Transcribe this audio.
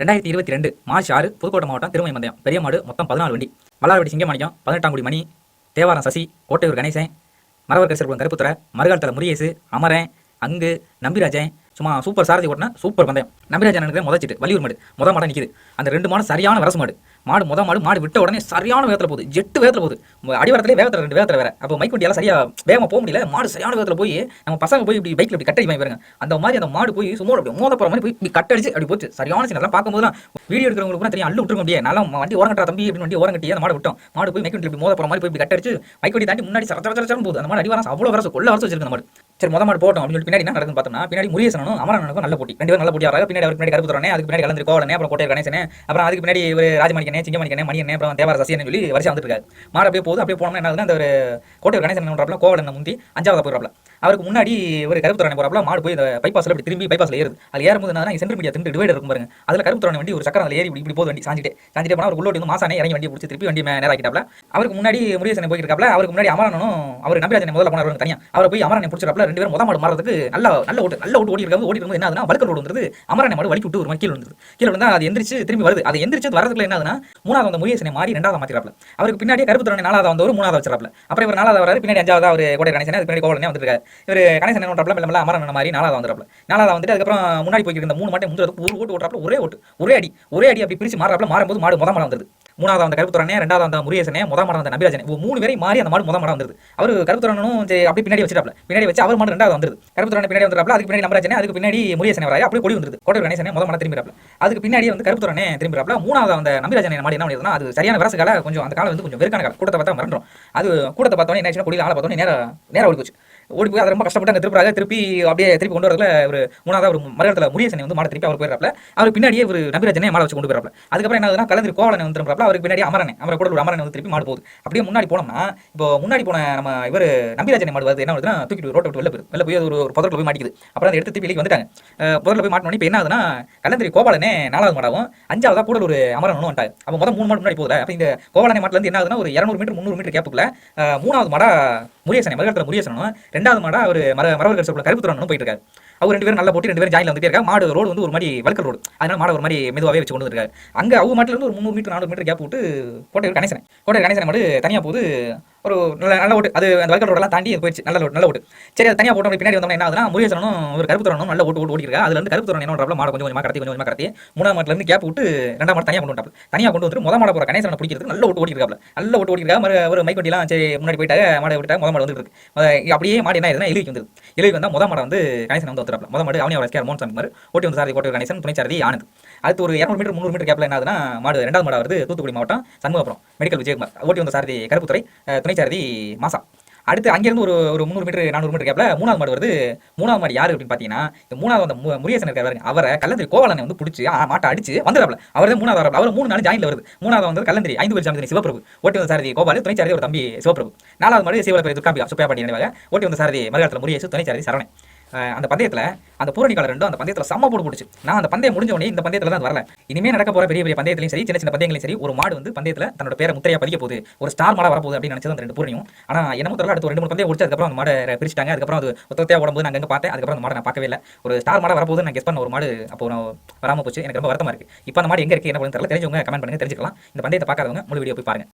ரெண்டாயிரத்தி இருபத்தி ரெண்டு மார்ச் ஆறு புதுக்கோட்டை மாவட்டம் திருமணி மந்தயம் பெரிய மாடு மொத்தம் பதினாலு வண்டி. வல்லாரவடி சிங்கமணியம் பதினெட்டாம் குடி மணி தேவாரம் சசி கோட்டையூர் கணேசன் மரவர் கரிசல்புரம் கருப்புத்துறை மறுகாலத்தில் முரியேசு அமரன் அங்கு நம்பிராஜன் சும்மா சூப்பர் சாரதி ஓட்டின சூப்பர் பந்தயம். நம்பிராஜன் எனக்கு முதச்சிட்டு வலியூர் மாடு. முத மாடம் நிற்கிது அந்த ரெண்டு மாடு சரியான வரசு மாடு. மாடு முத மாடு மாடு விட்ட உடனே சரியான வேகத்தில் போகுது. ஜெட்டு வேகத்தில் போகுது. அடிவாரத்திலே வேகத்தில் ரெண்டு வேகத்தில் வேற. அப்போ மைக் வண்டியால சரியாக வேகமாக போக முடியல. மாடு சரியான வேகத்தில் போய் நம்ம பசங்க போய் இப்படி பைக்கில் இப்படி கட்டடி பாருங்க. அந்த மாதிரி அந்த மாடு போய் சும்மா அப்படி மோத போகிற மாதிரி போய் இப்படி கட்டடிச்சு அப்படி போச்சு. சரியான சீன் பார்க்கும்போது பார்க்கும்போதுலாம் வீடியோ எடுக்கிறவங்களுக்கு கூட தெரியும். அள்ளு விட்டுருக்க முடியாது. நல்லா வண்டி ஓரங்கட்டா தம்பி இப்படி வண்டி ஓரங்கட்டி அந்த மாடு விட்டோம். மாடு போய் மைக் வண்டி இப்படி மோத போகிற மாதிரி போய் இப்படி கட்டடிச்சு மைக் வண்டி தாண்டி முன்னாடி சரச்சரச்சரம் போகுது. அந்த மாதிரி அடிவாரம் அவ்வளோ வரசு. கொள்ள வரசு வச்சிருக்கு அந்த மாடு. சரி மொதல் மாடு போட்டோம் அப்படின்னு சொல்லிட்டு பின்னாடி என்ன நடக்குன்னு பார்த்தோம்னா பின்னாடி முருகேசனும் அமரனுக்கும் நல்ல போட்டி. ரெண்டு பேரும் நல்ல போட்டி பின்னாடி அவருக்கு பின்னாடி கருப்பு தரானே அதுக்கு பின்னாடி கலந்து கோவலனே அப்புறம் கோட்டை கணேசனே அப்புறம் அதுக்கு பின்னாடி ஒரு ராஜமாணிக்கனே சிங்கமாணிக்கனே மணியனே அப்புறம் தேவார சசியன்னு சொல்லி வருஷம் வந்துருக்காரு. மாடு அப்படியே போகுது. அப்படியே போனோம்னா என்ன அந்த ஒரு கோட்டை கணேசன் பண்றாப்ல கோவலன் முந்தி அஞ்சாவது போயிடறாப்ல அவருக்கு முன்னாடி ஒரு கருப்பு தரானே போறாப்ல மாடு போய் இந்த பைபாஸ்ல இப்படி திரும்பி பைபாஸ்ல ஏறுது. அது ஏறும்போது என்ன சென்டர் மீடியா திரும்பி டிவைடர் இருக்கும் பாருங்க. அதுல கருப்பு தரணை வண்டி ஒரு சக்கரம் ஏறி இப்படி இப்படி வண்டி சாஞ்சிட்டு. சாஞ்சிட்டே போனா அவர் உள்ளோடி வந்து மாசானே இறங்கி வண்டி பிடிச்சி திருப்பி வண்டி நேராக்கிட்டாப்ல அவருக்கு முன்னாடி முருகேசனை போயிருக்காப்ல அவருக்கு முன்னாடி அமரனும் அவர் நம்பிராஜனை முதல்ல போனார் தனியாக அவரை போய் அமரனை பிடிச்சிருக்காப்ல ரெண்டு பேரும் முத மாடு மாறதுக்கு நல்ல நல்ல ஓட்டு நல்ல ஓட்டு ஓடி இருக்காங்க ஓடி இருக்கும்போது என்ன ஆகுதுன்னா ரோடு வந்துருது. அமரனை மாடு வலிக்கு விட்டு ஒரு மணி கீழே வந்துருது கீழே விழுந்தா அது எந்திரிச்சு திரும்பி வருது. அது எந்திரிச்சு வரதுக்குள்ள என்ன ஆகுதுன்னா மூணாவது அந்த முருகேசனை மாறி ரெண்டாவது மாத்திராப்ல அவருக்கு பின்னாடியே கருப்பு தரணை நாலாவது வந்து ஒரு மூணாவது வச்சிராப்ல அப்புறம் இவர் நாலாவது வராரு பின்னாடி அஞ்சாவது அவர் கோடை கணேசன் பின்னாடி கோவலனே வந்துருக்காரு இவர் கணேசன் என்ன பண்றாப்ல மெல்ல மாதிரி நாலாவது வந்துறாப்ல நாலாவது வந்துட்டு அதுக்கப்புறம் முன்னாடி போய்க்கிட்டு இருந்த மூணு மாட்டை முந்திரதுக்கு ஒரு ஓட்டு ஓட்டுறாப்ல ஒரே ஓட்டு ஒரே அடி ஒரே அடி அப்படி பிரிச்சு மாறாப்ல மாறும்போது மாடு முத மாடு வந்துருது. மூணாவது அந்த கருப்புத்துறனே ரெண்டாவது அந்த முருகேசனே முத மாடம் அந்த நபிராஜனே மூணு பேரை மாறி அந்த மாடு முத மாடம் வந்துருது. அவர் கருப்புத்துறனும் சரி அப்படி பின்னாடி வச்சிட்டாப்ல பின்னாடி வச்சு அவர் மாடு ரெண்டாவது வந்துருது. கருப்பு துறை பின்னாடி வந்துறாப்ல அதுக்கு பின்னாடி நம்பராஜனே அதுக்கு பின்னாடி முருகேசனே வராரு. அப்படியே கொடி வந்துருது. கோட்டை கணேசனே முதல் மாடம் திரும்பிறாப்ல அதுக்கு பின்னாடி வந்து கருப்பு துறை திரும்பிறாப்ல மூணாவது அந்த நம்பிராஜனை மாடு என்ன பண்ணிருந்தா அது சரியான வரசு கொஞ்சம் அந்த காலம் வந்து கொஞ்சம் வெறுக்கான காலம். கூட்டத்தை பார்த்தா மறந்துடும் அது கூட்டத்தை பார்த்தோன்னே என்ன ஆச்சுன்னா கொடியில் ஆளை பார்த்தோன்னே நேரம் நேரம் ஓடி ஓடி போய் அதை ரொம்ப கஷ்டப்பட்டு அங்கே திருப்புறாங்க. திருப்பி அப்படியே திருப்பி கொண்டு வரதுல ஒரு மூணாவது ஒரு மரத்தில் முருகேசனை வந்து மாட திருப்பி அவர் போயிடறாப்ல அவர் பின்னாடியே ஒரு நபிராஜனே மாட வச்சு கொண்டு போயிடறாப்ல அதுக்கப்புறம் என்ன ஆகுதுன்னா கலந்து கோவலனை வந்து அவருக்கு பின்னாடி அமரனை அமர கூட ஒரு அமரனை வந்து திருப்பி மாடு போகுது. அப்படியே முன்னாடி போனோம்னா இப்போ முன்னாடி போன நம்ம இவர் நம்பிராஜனை மாடு வருது என்ன ஆகுதுன்னா தூக்கிட்டு ரோட்டை விட்டு வெளில போயிரு வெளில போய் அது ஒரு ஒரு போய் மாட்டிக்குது. அப்புறம் அதை எடுத்து திருப்பி வெளியே வந்துட்டாங்க. அஹ் போய் மாட்டினோடனே இப்போ என்ன ஆகுதுன்னா கலந்திரி கோபாலனே நாலாவது மாடாவும் அஞ்சாவதா கூட ஒரு அமரனும் வந்துட்டாங்க. அப்போ மொதல் மூணு மாடு முன்னாடி போகுது அப்போ இந்த கோபாலனை மாட்டிலேருந்து என்ன ஆகுதுன்னா ஒரு இரநூறு மீட்டர் முந்நூறு மீட்டர் கேப்புக்குள்ள மூணாவது மாடா முரியசனை மறுகாலத்தில் முரியசனும் ரெண்டாவது மாடா அவர் மர மரவர்கள் கரிசல் கருப்பு துறனும் போயிட்டு இருக்காரு. அவர் ரெண்டு பேரும் நல்லா போட்டு ரெண்டு பேரும் ஜாயில் வந்துட்டே இருக்காங்க மாடு ரோடு வந்து ஒரு மாதிரி வல்கல் ரோடு. அதனால மாடு ஒரு மாதிரி மெதுவாகவே வச்சு கொண்டு வந்திருக்காரு. அங்க அவங்க மாட்டிலிருந்து ஒரு முந்நூறு மீட்டர் நானூறு மீட்டர் கேப் போட்டு கோட்டை கணேசன். கோட்டை கணேசன் மாடு தனியா போகுது ஒரு நல்ல நல்ல ஓட்டு. அது அந்த வழக்கல் ரோடெல்லாம் தாண்டி போயிடுச்சு. நல்ல ஓட்டு நல்ல ஓட்டு. சரி அது தனியாக போட்டோம் அப்படி பின்னாடி வந்தோம்னா என்ன ஆகுதுன்னா முருகேசனும் ஒரு கருப்பு தரணும் நல்ல ஓட்டு ஓட்டு ஓடிருக்கா. அதுல இருந்து கருப்பு தரணும் என்ன பண்றாப்ல மாடு கொஞ்சம் கொஞ்சமாக கடத்தி கொஞ்சம் கொஞ்சமாக கடத்தி மூணாவது மாட்டிலேருந்து கேப் விட்டு ரெண்டாம் மாடு தனியாக கொண்டு வந்தாப்ல தனியாக கொண்டு வந்துட்டு முத மாட போகிற கணேசனை பிடிக்கிறது நல்ல ஓட்டு ஓடிருக்காப்ல நல்ல ஓட்டு ஓடிருக்கா. மறு ஒரு மைக் சரி முன்னாடி போயிட்டாங்க மாடை விட்டாங்க முத மாடு வந்துட்டு இருக்கு. அப்படியே மாடு என்ன ஆகுதுன்னா எழுதிக்கு வந்துருது. எழுதிக்கு வந்தால் முத மாடை வந்து கணேசன் வந்து வந்துடுறாப்ல முத மாடு அவனி அவர் எஸ்கேர் மோகன் சாமி மாதிரி ஓட்டி வந்து சாரதி கோட்டை கணேசன் துணைச்சாரதி சாரதி ஆனந்த். அடுத்து ஒரு இரநூறு மீட்டர் முந்நூறு மீட்டர் கேப்ல என்ன ஆகுதுன்னா மாடு ரெண்டாவது மாடு வருது தூத்துக்குடி மாவட்டம் சண்முகபுரம். மெடிக்கல் விஜயகுமார். ஓட்டி வந்த சாரதி கருப்புத்துறை துணைச்சாரதி துணை சாரதி மாசா. அடுத்து அங்கேருந்து ஒரு ஒரு முந்நூறு மீட்டர் நானூறு மீட்டர் கேப்ல மூணாவது மாடு வருது. மூணாவது மாடு யாரு அப்படின்னு பார்த்தீங்கன்னா இந்த மூணாவது அந்த மு- முருகேசன் இருக்காரு அவரை கல்லந்திரி கோவலனை வந்து பிடிச்சி மாட்டை அடிச்சு வந்துடுறாப்ல அவர் தான் மூணாவது வரப்பல. அவர் மூணு நாள் ஜாயின்ல வருது. மூணாவது வந்து கல்லந்திரி ஐந்து பேர் சாமி சிவபிரபு ஓட்டி வந்த சாரதி கோபால் துணை சாரதி ஒரு தம்பி சிவபிரபு நாலாவது மாடு சிவபிரபு துர்காம்பிகா சுப்பையா பாட்டி நினைவாக. ஓட்டி வந்த சாரதி மறுகாலத்தில் முருகேசு துணை சாரதி சரவணன். அந்த பந்தயத்தில் அந்த பூரணி ரெண்டும் அந்த பந்தயத்தில் செம்ம போட்டு போட்டுச்சு. நான் அந்த பந்தயம் முடிஞ்ச உடனே இந்த பந்தயத்தில் தான் வரல. இனிமே நடக்க போற பெரிய பெரிய பந்தயத்திலையும் சரி சின்ன சின்ன பந்தயங்களையும் சரி ஒரு மாடு வந்து பந்தயத்தில் தன்னோட பேரை முத்திரையாக பதிக்க போகுது. ஒரு ஸ்டார் மாடாக வரப்போகுது அப்படின்னு நினைச்சது அந்த ரெண்டு பூரணியும். ஆனால் என்னமோ தெரியல அடுத்து ஒரு ரெண்டு மூணு பந்தயம் முடிச்சு அதுக்கப்புறம் அந்த மாடை பிரிச்சிட்டாங்க. அதுக்கப்புறம் அது ஒத்தத்தையாக ஓடும்போது நான் அங்கே பார்த்தேன். அதுக்கப்புறம் அந்த மாடை நான் பார்க்கவே இல்லை. ஒரு ஸ்டார் மாடாக வரப்போகுது நான் கெஸ் பண்ண ஒரு மாடு அப்போ நான் போச்சு. எனக்கு ரொம்ப வருத்தமாக இருக்குது இப்போ அந்த மாடு எங்கே இருக்குது என்ன பண்ணுறது தெரியல. தெரிஞ்சவங்க கமெண்ட் பண்ணுங்க தெரிஞ்சுக்கலாம். இந்த பந்தயத்தை பார்க்காதவங்க முழு வீடியோ போய் பாருங்க.